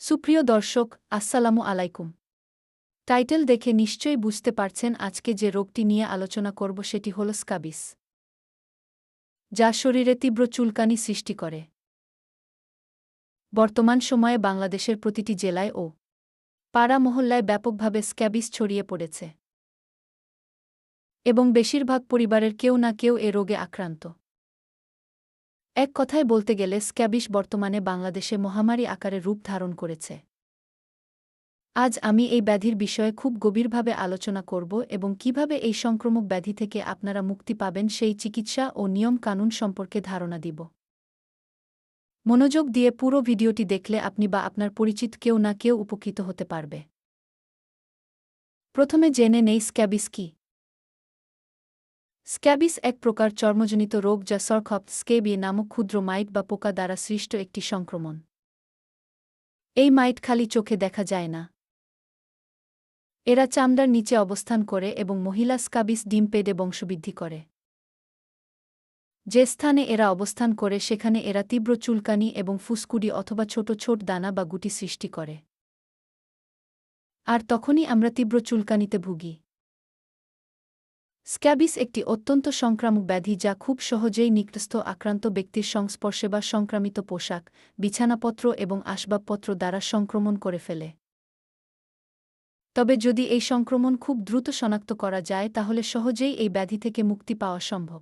সুপ্রিয় দর্শক, আসসালামু আলাইকুম। টাইটেল দেখে নিশ্চয়ই বুঝতে পারছেন আজকে যে রোগটি নিয়ে আলোচনা করব সেটি হল স্কাবিস। যা শরীরে তীব্র চুলকানি সৃষ্টি করে। বর্তমান সময়ে বাংলাদেশের প্রতিটি জেলায় ও পাড়া মহল্লায় ব্যাপকভাবে স্ক্যাবিস ছড়িয়ে পড়েছে। এবং বেশিরভাগ পরিবারের কেউ না কেউ এ রোগে আক্রান্ত। এক কথায় বলতে গেলে স্ক্যাবিস বর্তমানে বাংলাদেশে মহামারী আকারে রূপ ধারণ করেছে। আজ আমি এই ব্যাধির বিষয়ে খুব গভীরভাবে আলোচনা করব এবং কীভাবে এই সংক্রমক ব্যাধি থেকে আপনারা মুক্তি পাবেন সেই চিকিৎসা ও নিয়ম কানুন সম্পর্কে ধারণা দিব। মনোযোগ দিয়ে পুরো ভিডিওটি দেখলে আপনি বা আপনার পরিচিত কেউ না কেউ উপকৃত হতে পারবে। প্রথমে জেনে নেই স্ক্যাবিস কি। স্ক্যাবিস এক প্রকার চর্মজনিত রোগ যা সরখপ স্কেবি নামক ক্ষুদ্র মাইট বা পোকা দ্বারা সৃষ্ট একটি সংক্রমণ। এই মাইট খালি চোখে দেখা যায় না। এরা চামড়ার নিচে অবস্থান করে এবং মহিলা স্কাবিস ডিম পেডে বংশবৃদ্ধি করে। যে স্থানে এরা অবস্থান করে, সেখানে এরা তীব্র চুলকানি এবং ফুসকুডি অথবা ছোট ছোট দানা বা গুটি সৃষ্টি করে। আর তখনই আমরা তীব্র চুলকানিতে ভুগি। স্ক্যাবিস একটি অত্যন্ত সংক্রামক ব্যাধি যা খুব সহজেই নিকটস্থ আক্রান্ত ব্যক্তির সংস্পর্শে বা সংক্রামিত পোশাক, বিছানাপত্র এবং আসবাবপত্র দ্বারা সংক্রমণ করে ফেলে। তবে যদি এই সংক্রমণ খুব দ্রুত শনাক্ত করা যায়, তাহলে সহজেই এই ব্যাধি থেকে মুক্তি পাওয়া সম্ভব।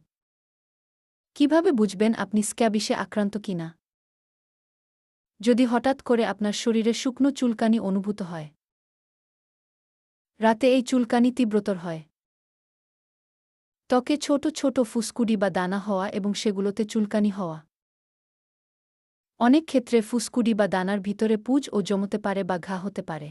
কীভাবে বুঝবেন আপনি স্ক্যাবিসে আক্রান্ত কিনা? যদি হঠাৎ করে আপনার শরীরে শুকনো চুলকানি অনুভূত হয়? রাতে এই চুলকানি তীব্রতর হয়। ত্বকে ছোট ছোট ফুসকুডি বা দানা হওয়া এবং সেগুলোতে চুলকানি হওয়া। অনেক ক্ষেত্রে ফুসকুডি বা দানার ভিতরে পুজ ও জমতে পারে বা ঘা হতে পারে।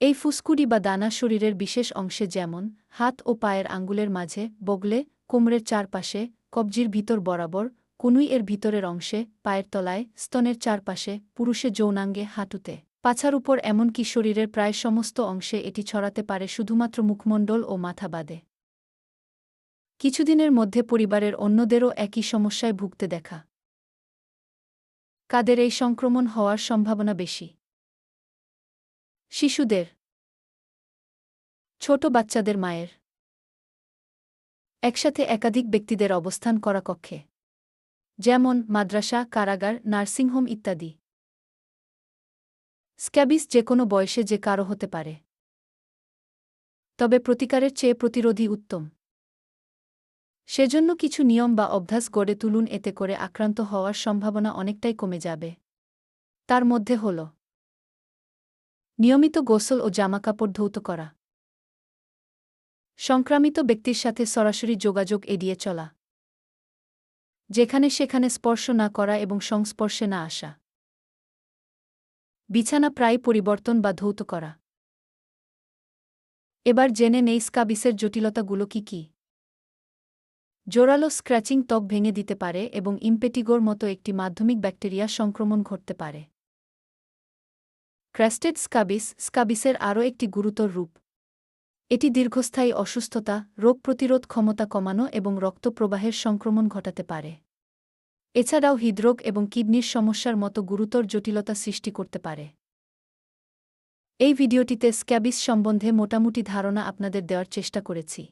এই ফুসকুডি বা দানা শরীরের বিশেষ অংশে যেমন, হাত ও পায়ের আঙ্গুলের মাঝে, বগলে, কোমরের চারপাশে, কবজির ভিতর বরাবর, কুনুই এর ভিতরের অংশে, পায়ের তলায়, স্তনের চারপাশে, পুরুষে যৌনাঙ্গে, হাঁটুতে। পাছার উপর এমনকি শরীরের প্রায় সমস্ত অংশে এটি ছড়াতে পারে শুধুমাত্র মুখমণ্ডল ও মাথা বাদে। কিছুদিনের মধ্যে পরিবারের অন্যদেরও একই সমস্যায় ভুগতে দেখা। কাদের এই সংক্রমণ হওয়ার সম্ভাবনা বেশি? শিশুদের। ছোট বাচ্চাদের মায়ের। একসাথে একাধিক ব্যক্তিদের অবস্থান করা কক্ষে। যেমন, মাদ্রাসা, কারাগার, নার্সিংহোম ইত্যাদি। স্ক্যাবিস যে কোনো বয়সে যে কারও হতে পারে। তবে প্রতিকারের চেয়ে প্রতিরোধী উত্তম। সেজন্য কিছু নিয়ম বা অভ্যাস গড়ে তুলুন, এতে করে আক্রান্ত হওয়ার সম্ভাবনা অনেকটাই কমে যাবে। তার মধ্যে হল নিয়মিত গোসল ও জামাকাপড় ধৌত করা। সংক্রামিত ব্যক্তির সাথে সরাসরি যোগাযোগ এড়িয়ে চলা। যেখানে সেখানে স্পর্শ না করা এবং সংস্পর্শে না আসা। বিছানা প্রায় পরিবর্তন বা ধৌত করা। এবার জেনে নেই স্কাবিসের জটিলতাগুলো কি কী। জোরালো স্ক্র্যাচিং ত্বক ভেঙে দিতে পারে এবং ইম্পেটিগোর মতো একটি মাধ্যমিক ব্যাকটেরিয়া সংক্রমণ ঘটতে পারে। ক্র্যাস্টেড স্কাবিস, স্কাবিসের আরও একটি গুরুতর রূপ। এটি দীর্ঘস্থায়ী অসুস্থতা, রোগ প্রতিরোধ ক্ষমতা কমানো এবং রক্ত প্রবাহের সংক্রমণ ঘটাতে পারে। এছাড়াও হৃদরোগ এবং কিডনির সমস্যার মতো গুরুতর জটিলতা সৃষ্টি করতে পারে। এই ভিডিওটিতে স্ক্যাবিস সম্বন্ধে মোটামুটি ধারণা আপনাদের দেওয়ার চেষ্টা করেছি।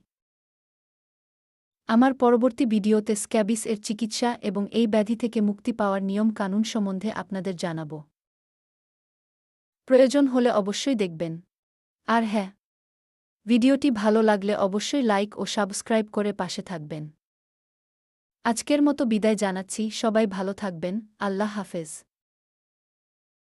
আমার পরবর্তী ভিডিওতে স্ক্যাবিস এর চিকিৎসা এবং এই ব্যাধি থেকে মুক্তি পাওয়ার নিয়ম কানুন সম্বন্ধে আপনাদের জানাব। প্রয়োজন হলে অবশ্যই দেখবেন। আর হ্যাঁ ভিডিওটি ভালো লাগলে অবশ্যই লাইক ও সাবস্ক্রাইব করে পাশে থাকবেন। আজকের মতো বিদায় জানাচ্ছি, সবাই ভালো থাকবেন, আল্লাহ হাফেজ।